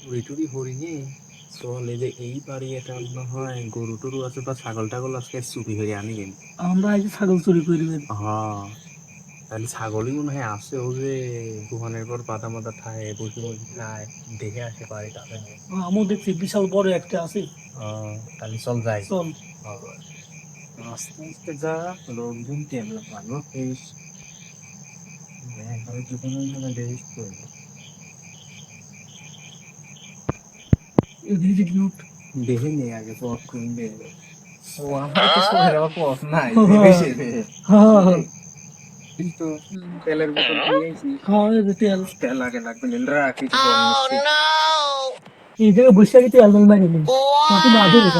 চুরি টুরি করিনি চল যে এই বাড়ি এটা মনে হয় গরু টরু আছে বা ছাগল টাগল আজকে চুরি হয়ে আনি কিন্তু আমরা আজ ছাগল চুরি করবে হ্যাঁ তাহলে ছাগলই মনে হয় আসে ও যে দোকানের পর পাতা মাথা খায় বসে বসে খায় দেখে আসে পারে তাহলে আমার দেখছি বিশাল বড় একটা আছে। তাহলে চল যাই। চল। আস্তে আস্তে যা লোকজন টেবিল ভালো বেশ দোকানের জন্য বেশ করব দেখি নিয়ে আগে পথ করবে ও আমার তো সময় আবার পথ নাই। বেশি কিন্তু তেলের বোতল নিয়েছি তেল তেল আগে লাগবে নিন রাখি এই জায়গায় বসে আগে তেল মারি নেই মাটি না ধরে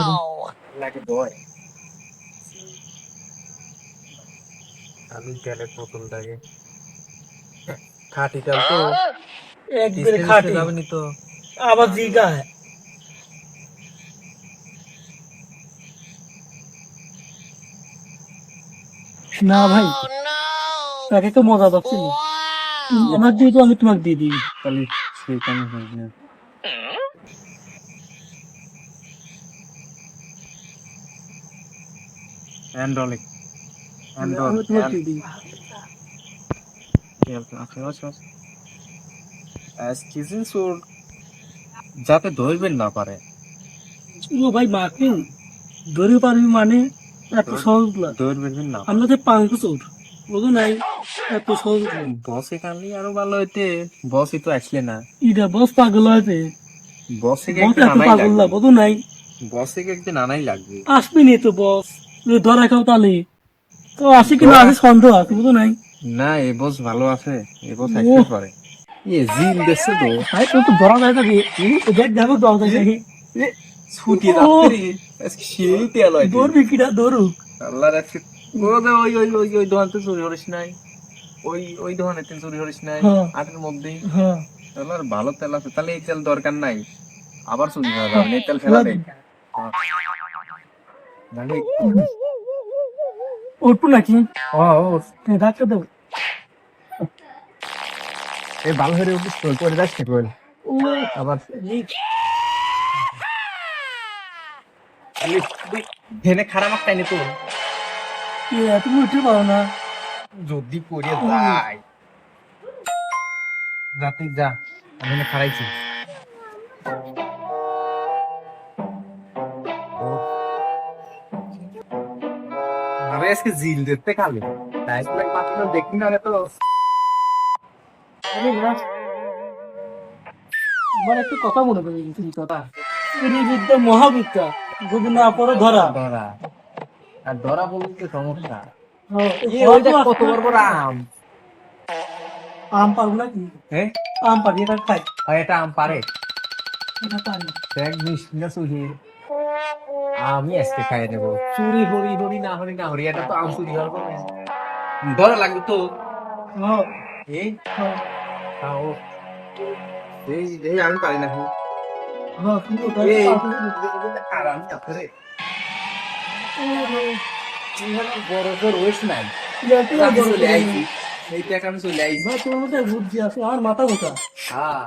লাগে দয় আমি তেলের বোতলটাকে খাটি তেল তো। একবারে খাটি। তো আবার জিগা না ভাই। তাকে তো মজা পাচ্ছি না। আমার দিয়ে তো আমি তোমাকে দিয়ে দিই তাহলে সেইখানে হয় না? অ্যান্ড্রলিক আমি তোমাকে দিয়ে দিই। কিচেন সোর যাতে ধরবেন না পারে। ও ভাই মাকে ধরে পারবি মানে? এত সহজ না ধরবেন না। আমরা তো পাঙ্ক চোর বুঝো নাই এত সহজ বসে কানলে আরও ভালো হইতে বসই তো আসলে না। ইটা বস পাগল হয়েছে বসে এত পাগল না বুঝো নাই। বসে একদিন আনাই লাগবে। আসবি নি তো বস। ধরা খাও তাহলে। তো আসে কিনা আসে সন্দেহ আছে বুঝো নাই। না এ বস ভালো আছে এ বস আসতে পারে। এ জিল দেখছে তো। তোর তো ধরা যায় থাকে দেখ দেখো দেখে ছুটি রাত্রি সেই তেল হয় ধরবি কিনা ধরুক। আল্লাহ রাখছে। ওই ওই ওই ওই দোকানতে চুরি করিস নাই। ওই ওই দোকানে তুই চুরি করিস নাই হ্যাঁ। আটের মধ্যেই। হ্যাঁ। আল্লাহর ভালো তেল আছে। তাহলে এই তেল দরকার নাই। আবার চুরি করা যাবে এই তেল ফেলা দে। নাহলে উঠবো নাকি? ও ও, ডাক্তার দেবো। এই ভালো হয়ে উঠিস তো করে যাস আবার হেনে খারাপ একটা নি তো তুমি উঠতে পারো না। যদি পড়ে যায়। রাতে যা আমি খারাইছি। আরে আজকে জিল দেখতে খালি তাই দেখি না তো আরে না। আমার একটা কথা মনে পড়ে গেছে কথা মহাবিদ্যা। যদি না পড়ে ধরা। ধরা। আর ধরা বলতে সমস্যা? এই এ ওই দেখ ধরা তো কত বড় বড় আম। আম পারব নাকি? হ্যাঁ? আম পারি এটা খাই। এটা আম পারে। এটা পারি দেখ না চুরি। আমি আজকে খাই নেব চুরি হরি হরি না হরি না হরি এটা তো আম চুরি হওয়ার কথা। ধরা লাগবে তো। এই? খাও এই আমি পারি না। বুদ্ধি আছে আর মাথা গোটা হ্যাঁ।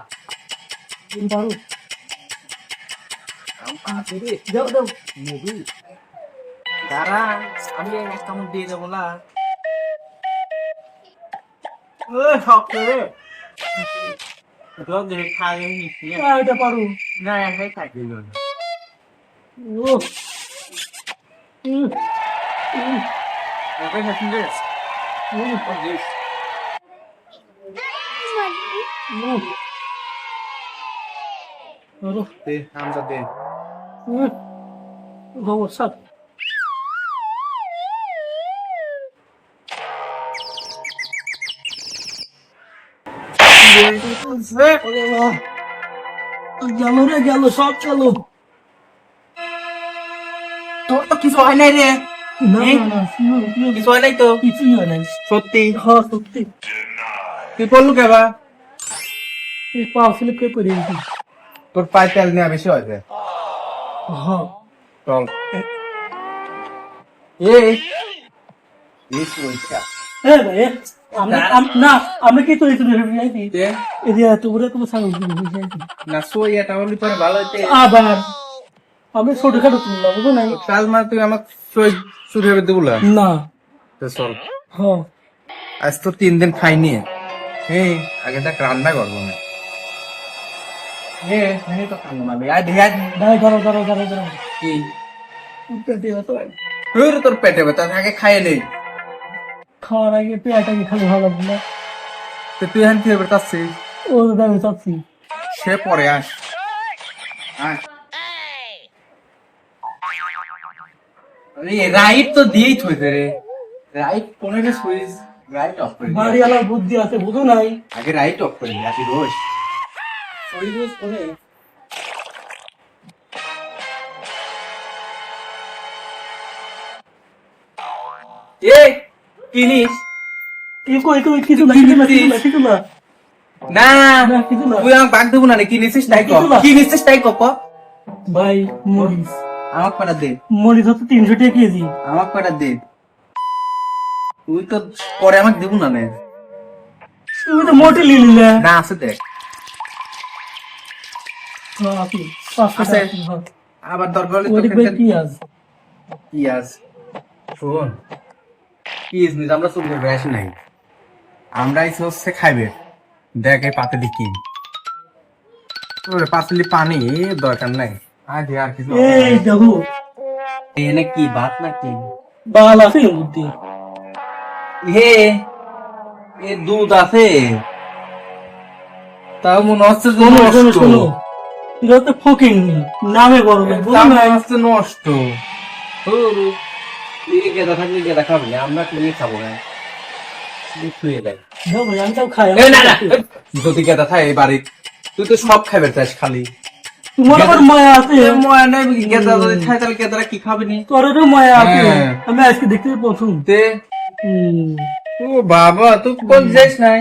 পারো। যাও যাও। মুভি। দাঁড়া আমি এক কামড় দিয়ে দেবো না। এ শখ রে রোজ দেখে খাই নিচ্ছি এটা পারো না একাই খাই দিল ও উম, উম, একাই খাচ্ছি রে উম, উম। ধরো। দে আমটা দে উম। গেল রে গেল সব গেল। তোর তো কিছু হয় নাই রে। না না না কি- কি- কিছু হয় নাই তো? কিছুই হয় নাই। সত্যি? হ্যাঁ সত্যি। তুই পড়লু কেবা এই পা স্লিপ করে পড়ে গেছি? তোর পায়ে তেল নেওয়া বেশি হয়েছে হ্যাঁ। চল। এই এই পয়সা এ ভাই এ, আমরা আম- না আমরা কি তো এটা ভেবে যাইছি এই যে এত বড় তোমার ছাগল কিনে ভেবে যাইছি না সই এটা হলে পরে ভালো হইতে। আবার আমি ছোটখাটো তুললাম বুঝো নাই? কাল মা তুই আমাকে সই শুরু হবে দেবো না না। তো চল। হ্যাঁ আজ তো তিন দিন খাইনি। হ্যাঁ আগে দেখ রান্না করব না হ্যাঁ হ্যাঁ তো খাব না কি? তোর পেটে ব্যথা আগে খাইয়ে নেই খাওয়ার আগে আগে খালি ভালো লাগবে না। তো তুই এখন কি হবে চাচ্ছিস ও দাদা আমি চাচ্ছি সে পরে আস। রাইট তো দিয়েই থইতে রে। রাইট কোনে রে সুইচ? রাইট অফ করে। বাড়িওয়ালার বুদ্ধি আছে বুঝো নাই। আগে রাইট অফ করে দিই আসি রোজ। ওই রোজ করে। এ কিনিস কি কই কই কিছু না কিছু না না কিছু না না না কিছু না তুই আমাকে বাগ দেবো না কি নিছিস তাই কর কিছু না। কি নিছিস তাই ক। ভাই মরিচ আমাকে পাঠা দে মরিচ হচ্ছে তিনশো টাকা কেজি আমাকে পাঠা দে তুই তো পরে আমাকে দেবো না নে তুমি তো মোটে নিয়ে না আছে দেখ হ্যাঁ, হ্যাঁ। আবার দরকার হলে ভাই শোন নিতে আমরা নাই। আমরা এসে হচ্ছে খাইবে। দেখ পাতিলি কি। পানি দরকার নাই। আর কিছু এই দেখো। এনে কি ভাত নাকি বাল আছে মধ্যে। হে এ দুধ আছে। তাও মনে হচ্ছে এটা তো ফকিং নামে বড় না নষ্ট। গেদা থাকলে গেদা খাবে না আমরা খাব না। শুয়ে দেয় আমি তাও খাই এই না না যদি গেদা থাকে এই বাড়ি। তুই তো সব খাবে চাস খালি। তোমার আবার মায়া আছে। ময়া নাই গেদা যদি খায় তাহলে গেদারা কি খাবে নি? তোর তো মায়া আছে। হ্যাঁ। আমি আজকে দেখতে প্রথম। তে? ও বাবা তুই কোন নাই?